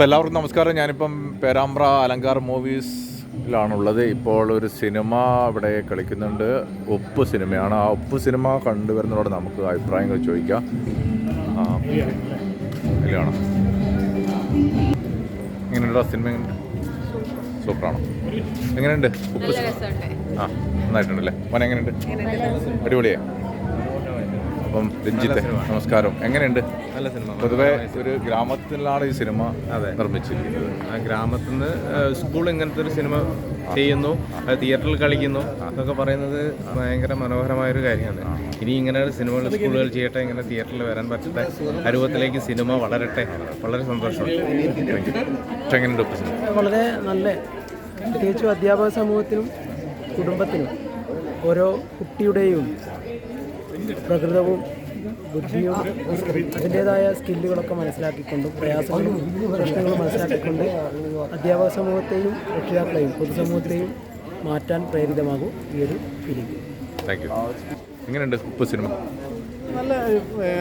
അപ്പോൾ എല്ലാവർക്കും നമസ്കാരം. ഞാനിപ്പം പേരാമ്പ്ര അലങ്കാർ മൂവീസിലാണുള്ളത്. ഇപ്പോൾ ഒരു സിനിമ ഇവിടെ കളിക്കുന്നുണ്ട്. ഒപ്പ് സിനിമയാണ്. ആ ഒപ്പ് സിനിമ കണ്ടുവരുന്നതോടെ നമുക്ക് അഭിപ്രായങ്ങൾ ചോദിക്കാം. ആ, ഇല്ലാണോ എങ്ങനെയുണ്ടോ സിനിമ എങ്ങനെയുണ്ട്? സൂപ്പറാണോ. എങ്ങനെയുണ്ട്? ഉപ്പ് ആ നന്നായിട്ടുണ്ടല്ലേ മോനെ എങ്ങനെയുണ്ട്? അടിപൊളിയേ? അപ്പം രഞ്ജിത്ത് നമസ്കാരം. എങ്ങനെയുണ്ട്? നല്ല സിനിമ. പൊതുവെ ഒരു ഗ്രാമത്തിലാണ് ഈ സിനിമ നിർമ്മിച്ചിരിക്കുന്നത്. ആ ഗ്രാമത്തിൽ നിന്ന് സ്കൂൾ ഇങ്ങനത്തെ ഒരു സിനിമ ചെയ്യുന്നു. അത് തിയേറ്ററിൽ കളിക്കുന്നു. അതൊക്കെ പറയുന്നത് ഭയങ്കര മനോഹരമായ ഒരു കാര്യമാണ് ഇനി ഇങ്ങനെ സിനിമകൾ സ്കൂളുകൾ ചെയ്യട്ടെ ഇങ്ങനെ തിയേറ്ററിൽ വരാൻ പറ്റട്ടെ അരുവത്തിലേക്ക് സിനിമ വളരട്ടെ. വളരെ സിനിമ? വളരെ നല്ല. പ്രത്യേകിച്ചും അധ്യാപക സമൂഹത്തിനും കുടുംബത്തിനും ഓരോ കുട്ടിയുടെയും പ്രകൃതവും ബുദ്ധിയും അതിന്റേതായ സ്കില്ലുകളൊക്കെ മനസ്സിലാക്കിക്കൊണ്ടും പ്രയാസങ്ങളും പ്രശ്നങ്ങളും മനസ്സിലാക്കിക്കൊണ്ട് അധ്യാപക സമൂഹത്തെയും രക്ഷിതാക്കളെയും പൊതുസമൂഹത്തെയും മാറ്റാൻ പ്രേരിതമാകും ഈ ഒരു ഫിലിം താങ്ക് യു എങ്ങനെയുണ്ട് ഉപ്പ് സിനിമ? നല്ല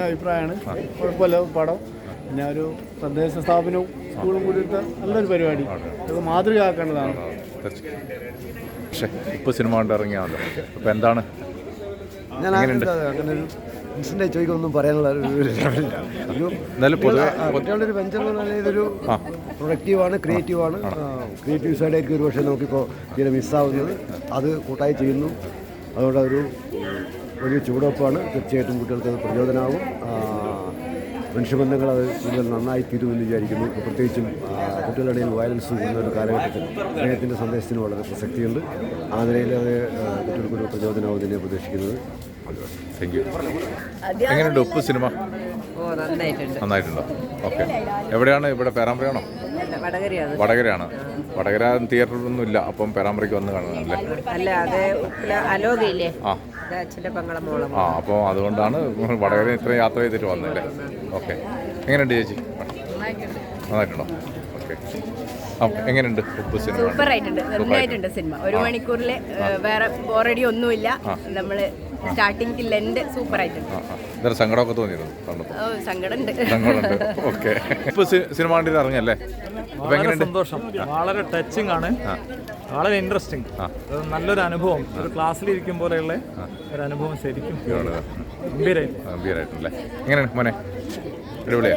അഭിപ്രായമാണ്. കുഴപ്പമില്ല പടം. പിന്നെ ഒരു തദ്ദേശ സ്ഥാപനവും സ്കൂളും കൂടിയിട്ട് നല്ലൊരു പരിപാടി. അത്. മാതൃകയാക്കേണ്ടതാണ്. പക്ഷേ ഉപ്പ് സിനിമ കൊണ്ട് ഇറങ്ങിയാണല്ലോ അപ്പോൾ എന്താണ് ഞാൻ? അങ്ങനെ ഒരു ഇൻസിഡന്റ് ചോദിക്കൊന്നും പറയാനുള്ള ഒരു എന്നാലും കുട്ടികളുടെ ഒരു വെഞ്ചർ എന്ന് പറഞ്ഞാൽ ഇതൊരു. പ്രൊഡക്റ്റീവാണ് ക്രിയേറ്റീവാണ് ക്രിയേറ്റീവ് സൈഡായിരിക്കും ഒരു പക്ഷേ നമുക്കിപ്പോൾ തീരെ മിസ്സാവുന്നത് അത് കൂട്ടായി ചെയ്യുന്നു. അതുകൊണ്ട് ഒരു വലിയ ചുവടുവെപ്പാണ് തീർച്ചയായിട്ടും കുട്ടികൾക്ക് അത് പ്രചോദനമാകും മനുഷ്യബന്ധങ്ങൾ അത് കൂടുതൽ നന്നായി തീരുമെന്ന് വിചാരിക്കുന്നു. പ്രത്യേകിച്ചും കുട്ടികളുടെ വയലൻസ് കൂടുന്ന ഒരു കാലഘട്ടത്തിൽ അദ്ദേഹത്തിന്റെ സന്ദേശത്തിന് വളരെ പ്രസക്തിയുണ്ട്. ആ നിലയിൽ അത് കുട്ടികൾക്കൊരു പ്രചോദനമാവും തന്നെ പ്രതീക്ഷിക്കുന്നത്. താങ്ക് യു എങ്ങനെയുണ്ട് ഉപ്പ് സിനിമ? ഓ നന്നായിട്ടുണ്ട്. നന്നായിട്ടുണ്ടോ. ഓക്കെ എവിടെയാണ്? ഇവിടെ പേരാമ്പ്രയാണോ? വടകരയാണ്. വടകരയാണ്. വടകര തിയേറ്ററൊന്നും ഇല്ല അപ്പം പേരാമ്പ്രയ്ക്ക് വന്ന് കാണുന്നല്ലേ അല്ല അത് ഉപ്പില അലോകയില്ലേ? ആ. ആ അപ്പോൾ അതുകൊണ്ടാണ് വടകര ഇത്രയും യാത്ര ചെയ്തിട്ട് വന്നല്ലേ ഓക്കെ എങ്ങനെയുണ്ട് ചേച്ചി? നന്നായിട്ടുണ്ടോ? ഓക്കെ എങ്ങനെയുണ്ട് ഉപ്പ് സിനിമ? സൂപ്പർ ആയിട്ടുണ്ട് നന്നായിട്ടുണ്ട് സിനിമ. ഒരു മണിക്കൂറിൽ വേറെ ബോറടി ഒന്നുമില്ല നമ്മൾ സ്റ്റാർട്ടിങ് ലെൻഡ് സൂപ്പർ ആയിട്ടുണ്ട്. സങ്കടമൊക്കെ തോന്നിയിരുന്നു ഓ സങ്കടമുണ്ട്. സങ്കടമുണ്ട്. ഓക്കെ. ഇപ്പൊ സിനിമ കണ്ടിട്ട് ഇറങ്ങിയല്ലേ സന്തോഷം. വളരെ ടച്ചിങ് ആണ്. വളരെ ഇൻട്രസ്റ്റിംഗ് നല്ലൊരു അനുഭവം. ഒരു ക്ലാസ്സിൽ ക്ലാസ്സിലിരിക്കും പോലെയുള്ള ഒരു അനുഭവം ശരിക്കും. ഗംഭീരായി ഗംഭീരായിട്ടുണ്ടല്ലേ എങ്ങനെയാണ് മോനെ? അടിപൊളിയാ.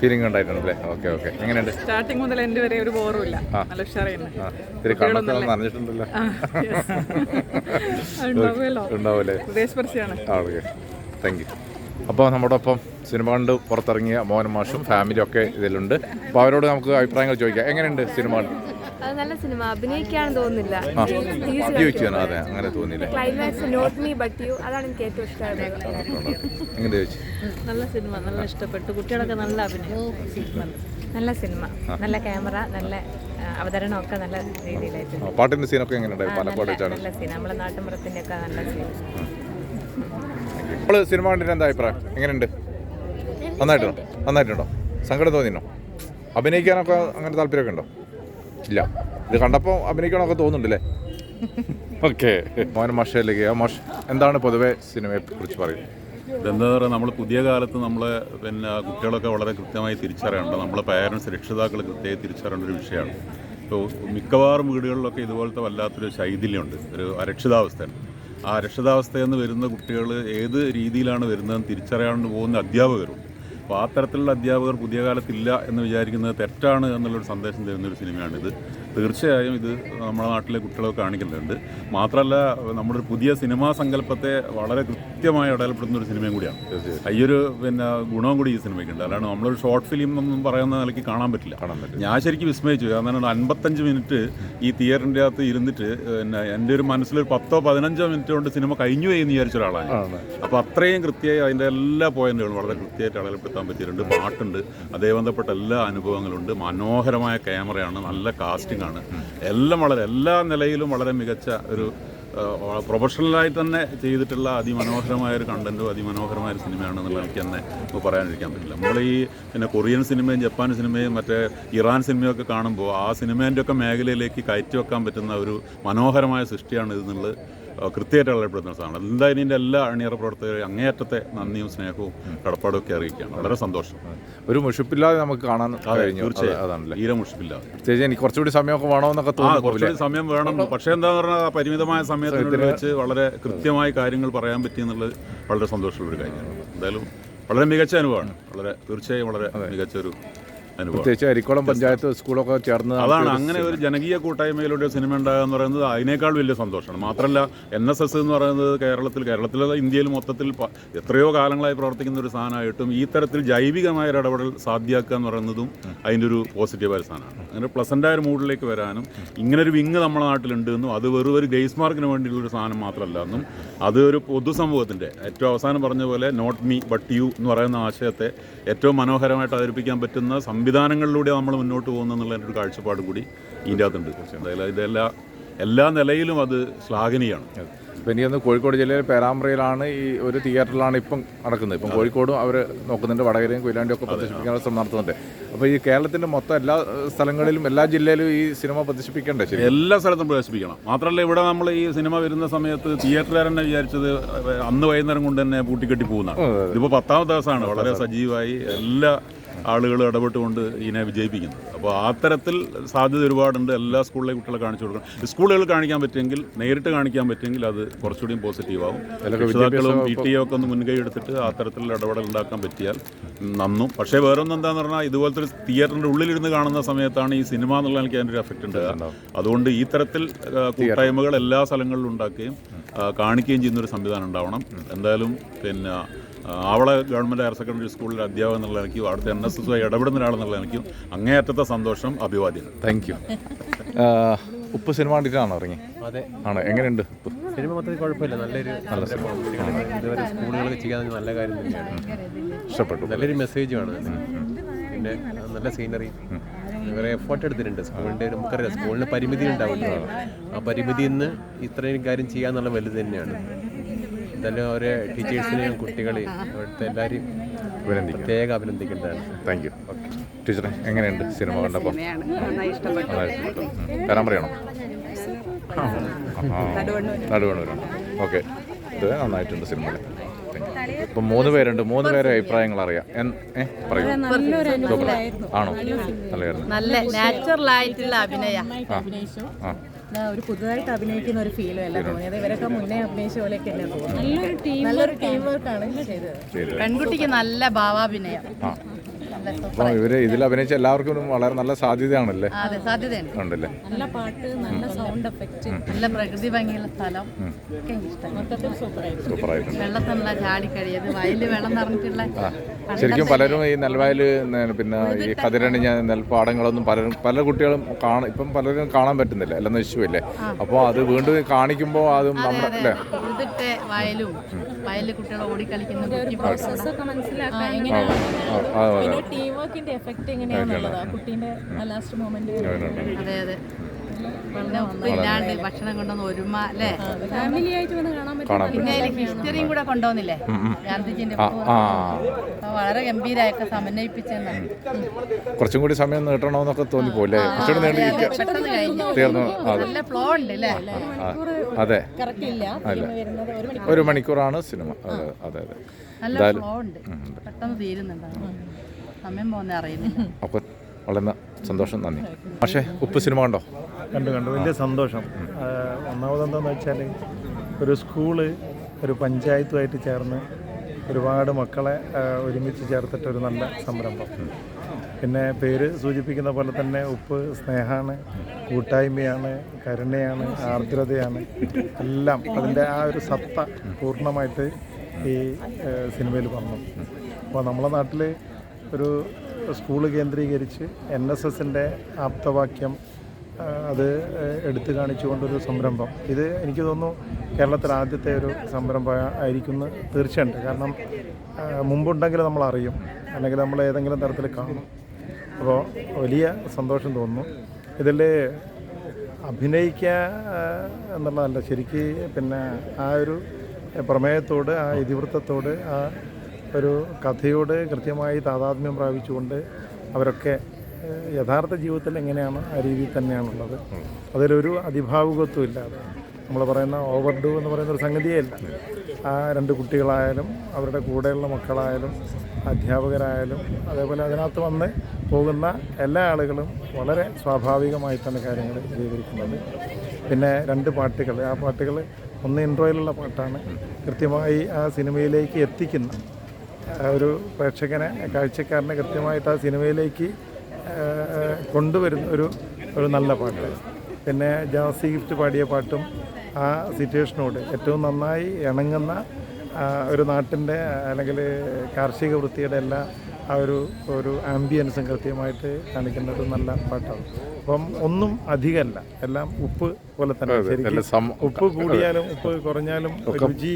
ഫീലിംഗ് ഫീലിംഗ് ഉണ്ടായിട്ടുണ്ടല്ലേ ഓക്കെ ഓക്കെ. എങ്ങനെയുണ്ട്? സ്റ്റാർട്ടിംഗ് മുതൽ എന്റെ വരെ ഒരു ബോറുമില്ല. നല്ല ഉഷാറായിരുന്നു. കണ്ണൊക്കെ നനഞ്ഞിട്ടുണ്ടല്ലോ ഉണ്ടാവുമല്ലോ? ഹൃദയസ്പർശിയാണ് ഓക്കെ താങ്ക് യു അപ്പോൾ നമ്മുടെ ഒപ്പം സിനിമ കണ്ട് പുറത്തിറങ്ങിയ മോഹൻ മാഷും ഫാമിലിയും ഒക്കെ ഇതിലുണ്ട്. അപ്പോൾ അവരോട് നമുക്ക് അഭിപ്രായങ്ങൾ ചോദിക്കാം. എങ്ങനെയുണ്ട് സിനിമ കണ്ട്? അത് നല്ല സിനിമ. അഭിനയിക്കാന്ന് തോന്നുന്നില്ല. ആ. അതെ അങ്ങനെ തോന്നില്ല climax not me but you അതാണ് എനിക്ക് ഏറ്റവും ഇഷ്ടമായത് നല്ല സിനിമ നല്ല ഇഷ്ടപ്പെട്ടു. കുട്ടികളൊക്കെ നല്ല അഭിനയം. നല്ല സിനിമ. നല്ല ക്യാമറ നല്ല അവതരണം അവതരണമൊക്കെ നല്ല രീതിയിലായിട്ടുണ്ട്. ആ, പാട്ടിന്റെ സീനൊക്കെ എങ്ങനെയുണ്ടായി? ആ, പാലക്കാട് വെച്ചാണ്. നല്ല സീൻ. നമ്മളെ നാട്ടിൻപുറത്തിന്റെ ഒക്കെ നല്ല സീൻ. നമ്മൾ സിനിമ കണ്ടിട്ട് എന്താ അഭിപ്രായം? എങ്ങനെയുണ്ട്? നന്നായിട്ടുണ്ടോ? നന്നായിട്ടുണ്ടോ? സങ്കടം തോന്നിയോ അഭിനയിക്കാനൊക്കെ അങ്ങനെ താല്പര്യമൊക്കെ ഉണ്ടോ? ഇല്ല. ഇത് കണ്ടപ്പോൾ അഭിനയിക്കണമൊക്കെ തോന്നുന്നുണ്ടല്ലേ? ഓക്കെ. മോഹൻ മാഷയിലേക്ക് മാഷ് എന്താണ് പൊതുവെ സിനിമയെ കുറിച്ച് പറയുന്നത് ഇതെന്താ പറയുക നമ്മൾ പുതിയ കാലത്ത് നമ്മൾ പിന്നെ കുട്ടികളൊക്കെ വളരെ കൃത്യമായി തിരിച്ചറിയേണ്ട നമ്മളെ പേരൻസ് രക്ഷിതാക്കൾ കൃത്യമായി തിരിച്ചറിയേണ്ട ഒരു വിഷയമാണ്. ഇപ്പോൾ മിക്കവാറും വീടുകളിലൊക്കെ ഇതുപോലത്തെ വല്ലാത്തൊരു ശൈഥില്യമുണ്ട്. ഒരു അരക്ഷിതാവസ്ഥയാണ്. ആ അരക്ഷിതാവസ്ഥയിൽ നിന്ന് വരുന്ന കുട്ടികൾ ഏത് രീതിയിലാണ് വരുന്നതെന്ന് തിരിച്ചറിയാണ്ട് പോകുന്ന അധ്യാപകരുണ്ട് അപ്പോൾ ആ തരത്തിലുള്ള അധ്യാപകർ പുതിയ കാലത്തില്ല എന്ന് വിചാരിക്കുന്നത് തെറ്റാണ് എന്നുള്ളൊരു സന്ദേശം തരുന്നൊരു സിനിമയാണിത്. തീർച്ചയായും ഇത് നമ്മുടെ നാട്ടിലെ കുട്ടികളെ കാണിക്കുന്നുണ്ട്. മാത്രമല്ല നമ്മുടെ ഒരു പുതിയ സിനിമാ സങ്കല്പത്തെ വളരെ കൃത്യമായി ഇടപെടുന്ന ഒരു സിനിമയും കൂടിയാണ്. ഈ ഒരു പിന്നെ ഗുണവും കൂടി ഈ സിനിമയ്ക്കുണ്ട് അല്ലാണ്ട് നമ്മളൊരു ഷോർട്ട് ഫിലിം എന്നൊന്നും പറയുന്ന നിലയ്ക്ക് കാണാൻ പറ്റില്ല. കാണാൻ പറ്റില്ല. ഞാൻ ശരിക്കും വിസ്മയിച്ചു. കാരണം അൻപത്തഞ്ച് മിനിറ്റ് ഈ തിയേറ്ററിന്റെ അകത്ത് ഇരുന്നിട്ട് പിന്നെ എന്റെ ഒരു മനസ്സിലൊരു പത്തോ പതിനഞ്ചോ മിനിറ്റ് കൊണ്ട് സിനിമ കഴിഞ്ഞു പോയി എന്ന് വിചാരിച്ച ഒരാളാണ്. അപ്പോൾ അത്രയും കൃത്യമായി അതിന്റെ എല്ലാ പോയിന്റുകളും വളരെ കൃത്യമായിട്ട് അടയാളപ്പെടുത്താൻ പറ്റിയിട്ടുണ്ട്. പാട്ടുണ്ട്. അതേ ബന്ധപ്പെട്ട എല്ലാ അനുഭവങ്ങളുണ്ട്. മനോഹരമായ ക്യാമറയാണ്. നല്ല കാസ്റ്റിംഗ് ആണ് എല്ലാം വളരെ എല്ലാ നിലയിലും വളരെ മികച്ച ഒരു പ്രൊഫഷണലായി തന്നെ ചെയ്തിട്ടുള്ള അതിമനോഹരമായ ഒരു കണ്ടന്റും അതിമനോഹരമായ ഒരു സിനിമയാണെന്നുള്ള എനിക്ക് തന്നെ പറയാനിരിക്കാൻ പറ്റില്ല. നമ്മൾ ഈ പിന്നെ കൊറിയൻ സിനിമയും ജപ്പാൻ സിനിമയും മറ്റേ ഇറാൻ സിനിമയൊക്കെ കാണുമ്പോൾ ആ സിനിമേന്റെ ഒക്കെ മേഖലയിലേക്ക് കയറ്റി വെക്കാൻ പറ്റുന്ന ഒരു മനോഹരമായ സൃഷ്ടിയാണ് ഇതെന്നുള്ളത് കൃത്യമായിട്ട് ഇടപെടുന്ന സാധനം. എന്തായാലും ഇതിന്റെ എല്ലാ അണിയറ പ്രവർത്തകരും അങ്ങേയറ്റത്തെ നന്ദിയും സ്നേഹവും കടപ്പാടും ഒക്കെ അറിയിക്കുകയാണ്. വളരെ സന്തോഷം. ഒരു മുഷിപ്പില്ലാതെ നമുക്ക് കാണാൻ കഴിഞ്ഞു. തീർച്ചയായും. തീരെ മുഷിപ്പില്ലാതെ. പ്രത്യേകിച്ച് എനിക്ക് കുറച്ചുകൂടി സമയമൊക്കെ വേണമെന്നൊക്കെ തോന്നുന്നു കുറച്ചുകൂടി സമയം വേണം. പക്ഷേ എന്താ പറഞ്ഞാൽ പരിമിതമായ സമയത്തിനുള്ളിൽ വെച്ച് വളരെ കൃത്യമായി കാര്യങ്ങൾ പറയാൻ പറ്റി എന്നുള്ളത് വളരെ സന്തോഷമുള്ളൊരു കാര്യമാണ്. എന്തായാലും വളരെ മികച്ച അനുഭവമാണ്. വളരെ തീർച്ചയായും വളരെ മികച്ച ഒരു പ്രത്യേകിച്ച് അരിക്കോളം പഞ്ചായത്ത് സ്കൂളൊക്കെ ചേർന്ന് അതാണ് അങ്ങനെ ഒരു ജനകീയ കൂട്ടായ്മയിലൂടെ സിനിമ ഉണ്ടാകുക എന്ന് പറയുന്നത് അതിനേക്കാൾ വലിയ സന്തോഷമാണ്. മാത്രമല്ല എൻ എസ് എസ് എന്ന് പറയുന്നത് കേരളത്തിൽ കേരളത്തിൽ ഇന്ത്യയിൽ മൊത്തത്തിൽ എത്രയോ കാലങ്ങളായി പ്രവർത്തിക്കുന്ന ഒരു സാധനമായിട്ടും ഈ തരത്തിൽ ജൈവികമായ ഒരു ഇടപെടൽ സാധ്യമാക്കുക എന്ന് പറയുന്നതും അതിന്റെ ഒരു പോസിറ്റീവായ സാധനമാണ്. അങ്ങനെ പ്ലസന്റായ ഒരു മൂഡിലേക്ക് വരാനും ഇങ്ങനെ ഒരു വിങ് നമ്മുടെ നാട്ടിലുണ്ട് എന്നും അത് വെറും ഒരു ഗ്രേസ് മാർക്കിന് വേണ്ടിയുള്ള ഒരു സാധനം മാത്രമല്ല എന്നും അത് ഒരു പൊതുസമൂഹത്തിന്റെ ഏറ്റവും അവസാനം പറഞ്ഞ പോലെ നോട്ട് മീ ബട്ട് യു എന്ന് പറയുന്ന ആശയത്തെ ഏറ്റവും മനോഹരമായിട്ട് അവതരിപ്പിക്കാൻ പറ്റുന്ന സംവിധാനങ്ങളിലൂടെ നമ്മൾ മുന്നോട്ട് പോകുന്നു എന്നുള്ള ഒരു കാഴ്ചപ്പാട് കൂടി ഇതിന്റെ അകത്തുണ്ട് എന്തായാലും ഇതെല്ലാ എല്ലാ നിലയിലും അത് ശ്ലാഘനീയമാണ് ഇപ്പം ഇനി ഒന്ന് കോഴിക്കോട് ജില്ലയിലെ പേരാമ്പ്രയിലാണ് ഈ ഒരു തിയേറ്ററിലാണ് ഇപ്പം നടക്കുന്നത്. ഇപ്പം കോഴിക്കോടും അവർ നോക്കുന്നുണ്ട് വടകരയും കൊയിലാണ്ടിയും ഒക്കെ പ്രദർശിപ്പിക്കാനുള്ള ശ്രമം നടത്തുന്നുണ്ട്. അപ്പോൾ ഈ കേരളത്തിന്റെ മൊത്തം എല്ലാ സ്ഥലങ്ങളിലും എല്ലാ ജില്ലയിലും ഈ സിനിമ പ്രദർശിപ്പിക്കേണ്ടേ ശരി എല്ലാ സ്ഥലത്തും പ്രദർശിപ്പിക്കണം. മാത്രമല്ല ഇവിടെ നമ്മൾ ഈ സിനിമ വരുന്ന സമയത്ത് തിയേറ്ററുകാരൻ തന്നെ വിചാരിച്ചത് അന്ന് വൈകുന്നേരം കൊണ്ട് തന്നെ പൂട്ടിക്കെട്ടി പോകുന്നതാണ്. ഇതിപ്പോൾ പത്താമത്തെ ദിവസമാണ്. വളരെ സജീവമായി എല്ലാ ആളുകളും ഇടപെട്ടുകൊണ്ട് ഇതിനെ വിജയിപ്പിക്കുന്നത്. അപ്പോൾ ആ തരത്തിൽ സാധ്യത ഒരുപാടുണ്ട്. എല്ലാ സ്കൂളിലെ കുട്ടികളെ കാണിച്ചു കൊടുക്കണം. സ്കൂളുകളിൽ കാണിക്കാൻ പറ്റുമെങ്കിൽ നേരിട്ട് കാണിക്കാൻ പറ്റുമെങ്കിൽ അത് കുറച്ചുകൂടി പോസിറ്റീവ് ആവും. രക്ഷിതാക്കളും പി ടി ഒക്കെ ഒന്ന് മുൻകൈ എടുത്തിട്ട് ആ തരത്തിലുള്ള ഇടപെടൽ ഉണ്ടാക്കാൻ പറ്റിയാൽ നന്നും. പക്ഷേ വേറൊന്നും എന്താന്ന് പറഞ്ഞാൽ ഇതുപോലത്തെ ഒരു തിയേറ്ററിന്റെ ഉള്ളിലിരുന്ന് കാണുന്ന സമയത്താണ് ഈ സിനിമ എന്നുള്ള എനിക്ക് അതിന്റെ ഒരു എഫക്റ്റ് ഉണ്ട് അതുകൊണ്ട് ഈ തരത്തിൽ കൂട്ടായ്മകൾ എല്ലാ സ്ഥലങ്ങളിലും ഉണ്ടാക്കുകയും കാണിക്കുകയും ചെയ്യുന്ന ഒരു സംവിധാനം ഉണ്ടാവണം. എന്തായാലും പിന്നെ ആ, ആവള ഗവൺമെന്റ് ഹയർ സെക്കൻഡറി സ്കൂളിൽ അധ്യാപകൻ എന്നുള്ള എനിക്കും അവിടുത്തെ എൻ എസ് എസ് ഇടപെടുന്ന ഒരാളെന്നുള്ള എനിക്കും അങ്ങേയറ്റത്തെ സന്തോഷം അഭിവാദ്യം. താങ്ക് യു ഉപ്പ് സിനിമ കണ്ടിട്ടാണോ ഇറങ്ങി? അതെ. ആണോ? എങ്ങനെയുണ്ട് സിനിമ മൊത്തത്തിൽ കുഴപ്പമില്ല. നല്ലൊരു നല്ല ഇതുവരെ സ്കൂളുകളൊക്കെ ചെയ്യാൻ നല്ല കാര്യം തന്നെയാണ്. ഇഷ്ടപ്പെട്ടു. നല്ലൊരു മെസ്സേജുമാണ് പിന്നെ നല്ല സീനറി ഇവരെ എഫേർട്ട് എടുത്തിട്ടുണ്ട്. സ്കൂളിന്റെ നമുക്കറിയാം സ്കൂളിന് പരിമിതി ഉണ്ടാവില്ല ആ പരിമിതിയിൽ നിന്ന് ഇത്രയും കാര്യം ചെയ്യാന്നുള്ള വലുത് തന്നെയാണ്. എന്തായാലും അവരെ ടീച്ചേഴ്സിനെയും കുട്ടികളെയും അവിടുത്തെ എല്ലാവരെയും അഭിനന്ദിക്കുന്നു. പ്രത്യേകം അഭിനന്ദിക്കേണ്ടതാണ്. താങ്ക് യു ടീച്ചറെ എങ്ങനെയുണ്ട് സിനിമ കണ്ടപ്പോൾ? തരാൻ പറയണോ? നടുവണ്ണൂരാണ് ഓക്കെ ഇത് നന്നായിട്ടുണ്ട് സിനിമ ഇപ്പം മൂന്ന് പേരുണ്ട്. മൂന്ന് പേരെ അഭിപ്രായങ്ങൾ അറിയാം. ഏ പറയൂ. ആണോ? നല്ലതായിരുന്നു നല്ല നാച്ചുറൽ ആയിട്ടുള്ള അഭിനയ. ആ. ഒരു പുതുതായിട്ട് അഭിനയിക്കുന്ന ഒരു ഫീലും അല്ല തോന്നിയത്? ഇവരൊക്കെ മുന്നേ അഭിനയിച്ച പോലെയൊക്കെ അല്ലേ തോന്നുന്നത് നല്ലൊരു ടീം നല്ലൊരു ടീം വർക്കാണ് ചെയ്തത്? പെൺകുട്ടിക്ക് നല്ല ഭാവാഭിനയം. അപ്പോൾ ഇവർ ഇതിൽ അഭിനയിച്ച എല്ലാവർക്കും വളരെ നല്ല സാധ്യതയാണല്ലേ? അതെ സാധ്യതയുണ്ട്. ഉണ്ടല്ലേ? നല്ല പാട്ട് നല്ല സൗണ്ട് എഫക്റ്റ് നല്ല പ്രകൃതി ഭംഗിയുള്ള സ്ഥലം. ഒക്കെ ഇഷ്ടം സൂപ്പറായിട്ടുണ്ട്. വെള്ളത്തിനുള്ള ചാടിക്കഴിയത് വയലിൽ വെള്ളം നിറഞ്ഞിട്ടുള്ള ശരിക്കും പലരും ഈ നെൽവയൽ പിന്നെ ഈ കതിരണിഞ്ഞ നെൽപ്പാടങ്ങളൊന്നും പലരും പല കുട്ടികളും കാണാൻ ഇപ്പം പലരും കാണാൻ പറ്റുന്നില്ല എല്ലാം നശിച്ചുമില്ലേ അപ്പോൾ അത് വീണ്ടും കാണിക്കുമ്പോൾ അത് നമ്മുടെ അല്ലേ? വയലും വയലിൽ കുട്ടികൾ ഓടിക്കളിക്കുന്ന മനസ്സിലാക്കാൻ ടീം വർക്കിന്റെ എഫക്ട് എങ്ങനെയാണെന്നുള്ളത് ആ കുട്ടീന്റെ ലാസ്റ്റ് മൊമെന്റ് അതെ അതെ. പിന്നെ ഉപ്പില്ലാണ്ട് ഭക്ഷണം കൊണ്ടുവന്ന് ഒരുമ അല്ലേ? ഫാമിലി ആയിട്ട് വന്ന് കാണാൻ പറ്റും പിന്നെ അതിൽ ഹിസ്റ്ററിയും കൂടെ കൊണ്ടുവന്നില്ലേ? ഗാന്ധിജിന്റെ വളരെ ഗംഭീരമായൊക്കെ സമന്വയിപ്പിച്ചെന്നാണ് കുറച്ചും കൂടി സമയം നീട്ടണമെന്നൊക്കെ തോന്നിപ്പോലെ തീർന്നു. നല്ല ഫ്ലോ ഉണ്ട് അല്ലേ? അതെ. ഒരു മണിക്കൂറാണ് സിനിമ. അതെ അതെ അതെ. നല്ല ഫ്ലോ ഉണ്ട്. പെട്ടെന്ന് തീരുന്നുണ്ടാവും സമയം പോകുന്ന അറിയുന്നില്ല. അപ്പോൾ വളരെ സന്തോഷം നന്ദി. പക്ഷേ ഉപ്പ് സിനിമ കണ്ടോ? കണ്ടു കണ്ടു. വലിയ സന്തോഷം. ഒന്നാമതെന്താന്ന് ഒന്നാമതെന്താണെന്ന് വെച്ചാൽ ഒരു സ്കൂൾ ഒരു പഞ്ചായത്തുമായിട്ട് ചേർന്ന് ഒരുപാട് മക്കളെ ഒരുമിച്ച് ചേർത്തിട്ട് ഒരു നല്ല സംരംഭം. പിന്നെ പേര് സൂചിപ്പിക്കുന്ന പോലെ തന്നെ ഉപ്പ് സ്നേഹമാണ് കൂട്ടായ്മയാണ് കരുണയാണ് ആർദ്രതയാണ് എല്ലാം അതിന്റെ ആ ഒരു സത്ത പൂർണമായിട്ട് ഈ സിനിമയിൽ വന്നു. അപ്പോൾ നമ്മളെ നാട്ടിൽ ഒരു സ്കൂൾ കേന്ദ്രീകരിച്ച് എൻ എസ് എസിന്റെ ആപ്തവാക്യം അത് എടുത്തു കാണിച്ചുകൊണ്ടൊരു സംരംഭം. ഇത് എനിക്ക് തോന്നുന്നു കേരളത്തിൽ ആദ്യത്തെ ഒരു സംരംഭം ആയിരിക്കുന്നു തീർച്ചയുണ്ട് കാരണം മുമ്പുണ്ടെങ്കിൽ നമ്മൾ അറിയും. അല്ലെങ്കിൽ നമ്മൾ ഏതെങ്കിലും തരത്തിൽ കാണും. അപ്പോൾ വലിയ സന്തോഷം തോന്നുന്നു. ഇതിൽ അഭിനയിക്കുക എന്നുള്ളതല്ല. ശരിക്ക് പിന്നെ ആ ഒരു പ്രമേയത്തോട് ആ ഇതിവൃത്തത്തോട് ആ ഒരു കഥയോട് കൃത്യമായി താതാത്മ്യം പ്രാപിച്ചുകൊണ്ട് അവരൊക്കെ യഥാർത്ഥ ജീവിതത്തിൽ എങ്ങനെയാണ് ആ രീതിയിൽ തന്നെയാണുള്ളത്. അതിലൊരു അതിഭാവുകത്വം ഇല്ലാതെ. നമ്മൾ പറയുന്ന ഓവർ ഡു എന്ന് പറയുന്ന ഒരു സംഗതിയേ ഇല്ല ആ രണ്ട് കുട്ടികളായാലും അവരുടെ കൂടെയുള്ള മക്കളായാലും അധ്യാപകരായാലും അതേപോലെ അതിനകത്ത് വന്ന് പോകുന്ന എല്ലാ ആളുകളും വളരെ സ്വാഭാവികമായി തന്നെ കാര്യങ്ങൾ ചെയ്തിരിക്കുന്നത് പിന്നെ രണ്ട് പാട്ടുകൾ. ആ പാട്ടുകൾ ഒന്ന് ഇൻട്രോയിലുള്ള പാട്ടാണ് കൃത്യമായി ആ സിനിമയിലേക്ക് എത്തിക്കുന്ന ഒരു പ്രേക്ഷകനെ കാഴ്ചക്കാരനെ കൃത്യമായിട്ട് ആ സിനിമയിലേക്ക് കൊണ്ടുവരുന്ന ഒരു ഒരു നല്ല പാട്ട്. പിന്നെ ജാസി ഗിഫ്റ്റ് പാടിയ പാട്ടും ആ സിറ്റുവേഷനോട് ഏറ്റവും നന്നായി ഇണങ്ങുന്ന ഒരു നാട്ടിന്റെ അല്ലെങ്കിൽ കാർഷിക വൃത്തിയുടെ എല്ലാ ആ ഒരു ഒരു ആംബിയൻസും കൃത്യമായിട്ട് കാണിക്കുന്ന ഒരു നല്ല പാട്ടാണ്. അപ്പം ഒന്നും അധികമല്ല. എല്ലാം ഉപ്പ് പോലെ തന്നെ. ശരിക്കും ഉപ്പ് കൂടിയാലും ഉപ്പ് കുറഞ്ഞാലും രുചി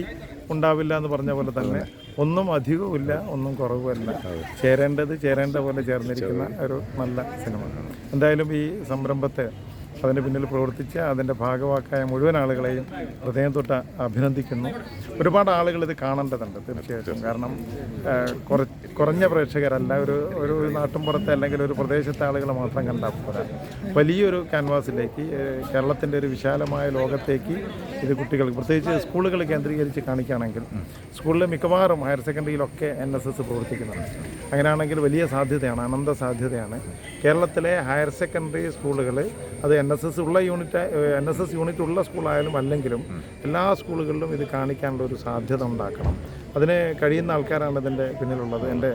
ഉണ്ടാവില്ല എന്ന് പറഞ്ഞ പോലെ തന്നെ. ഒന്നും അധികവുമില്ല ഒന്നും കുറവുമല്ല. ചേരേണ്ടത് ചേരേണ്ട പോലെ ചേർന്നിരിക്കുന്ന ഒരു നല്ല സിനിമ എന്തായാലും ഈ സംരംഭത്തെ അതിന് പിന്നിൽ പ്രവർത്തിച്ച് അതിന്റെ ഭാഗവാക്കായ മുഴുവൻ ആളുകളെയും ഹൃദയം തൊട്ട് അഭിനന്ദിക്കുന്നു. ഒരുപാട് ആളുകൾ ഇത് കാണേണ്ടതുണ്ട് തീർച്ചയായിട്ടും. കാരണം കുറ- കുറഞ്ഞ പ്രേക്ഷകരല്ല ഒരു ഒരു നാട്ടുംപുറത്തെ അല്ലെങ്കിൽ ഒരു പ്രദേശത്തെ ആളുകൾ മാത്രം കണ്ടാൽ പോരാ. വലിയൊരു ക്യാൻവാസിലേക്ക് കേരളത്തിന്റെ ഒരു വിശാലമായ ലോകത്തേക്ക് ഇത് കുട്ടികൾക്ക് പ്രത്യേകിച്ച് സ്കൂളുകൾ കേന്ദ്രീകരിച്ച് കാണിക്കുകയാണെങ്കിൽ സ്കൂളിൽ മിക്കവാറും ഹയർ സെക്കൻഡറിയിലൊക്കെ എൻ എസ് എസ് പ്രവർത്തിക്കുന്നുണ്ട്. അങ്ങനെയാണെങ്കിൽ വലിയ സാധ്യതയാണ് അനന്ത സാധ്യതയാണ്. കേരളത്തിലെ ഹയർ സെക്കൻഡറി സ്കൂളുകൾ അത് എൻ എസ് എസ് ഉള്ള unit N S S unit ഉള്ള സ്കൂളായാലും അല്ലെങ്കിലും എല്ലാ സ്കൂളുകളിലും ഇത് കാണിക്കാനുള്ള ഒരു സാധ്യത ഉണ്ടാക്കണം. അതിന് കഴിയുന്ന ആൾക്കാരാണ് ഇതിന്റെ പിന്നിലുള്ളത്. എന്റെ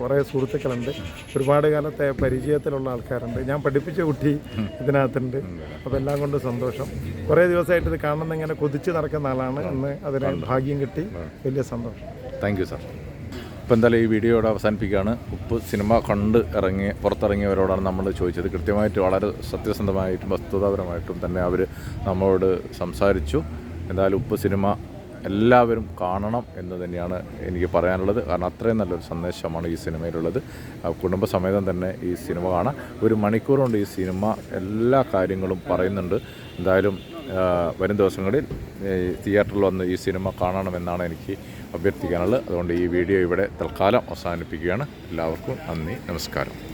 കുറേ സുഹൃത്തുക്കളുണ്ട്. ഒരുപാട് കാലത്തെ പരിചയത്തിലുള്ള ആൾക്കാരുണ്ട്. ഞാൻ പഠിപ്പിച്ച കുട്ടി ഇതിനകത്തുണ്ട്. അപ്പോൾ എല്ലാം കൊണ്ട് സന്തോഷം. കുറേ ദിവസമായിട്ട് ഇത് കാണുന്ന ഇങ്ങനെ കൊതിച്ച് നടക്കുന്ന ആളാണ്. എന്ന് അതിന് ഭാഗ്യം കിട്ടി. വലിയ സന്തോഷം. Thank you sir. ഇപ്പോൾ എന്തായാലും ഈ വീഡിയോ ഇവിടെ അവസാനിപ്പിക്കുകയാണ്. ഉപ്പ് സിനിമ കണ്ട് ഇറങ്ങി പുറത്തിറങ്ങിയവരോടാണ് നമ്മൾ ചോദിച്ചത്. കൃത്യമായിട്ട് വളരെ സത്യസന്ധമായിട്ടും വസ്തുതാപരമായിട്ടും തന്നെ അവർ നമ്മളോട് സംസാരിച്ചു. എന്തായാലും ഉപ്പ് സിനിമ എല്ലാവരും കാണണം എന്ന് തന്നെയാണ് എനിക്ക് പറയാനുള്ളത്. കാരണം അത്രയും നല്ലൊരു സന്ദേശമാണ് ഈ സിനിമയിലുള്ളത്. കുടുംബസമേതം തന്നെ ഈ സിനിമ കാണാം. ഒരു മണിക്കൂർ കൊണ്ട് ഈ സിനിമ എല്ലാ കാര്യങ്ങളും പറയുന്നുണ്ട്. എന്തായാലും വരും ദിവസങ്ങളിൽ തിയേറ്ററിൽ വന്ന് ഈ സിനിമ കാണണമെന്നാണ് എനിക്ക് അഭ്യർത്ഥിക്കാനുള്ളത്. അതുകൊണ്ട് ഈ വീഡിയോ ഇവിടെ തൽക്കാലം അവസാനിപ്പിക്കുകയാണ്. എല്ലാവർക്കും നന്ദി നമസ്കാരം.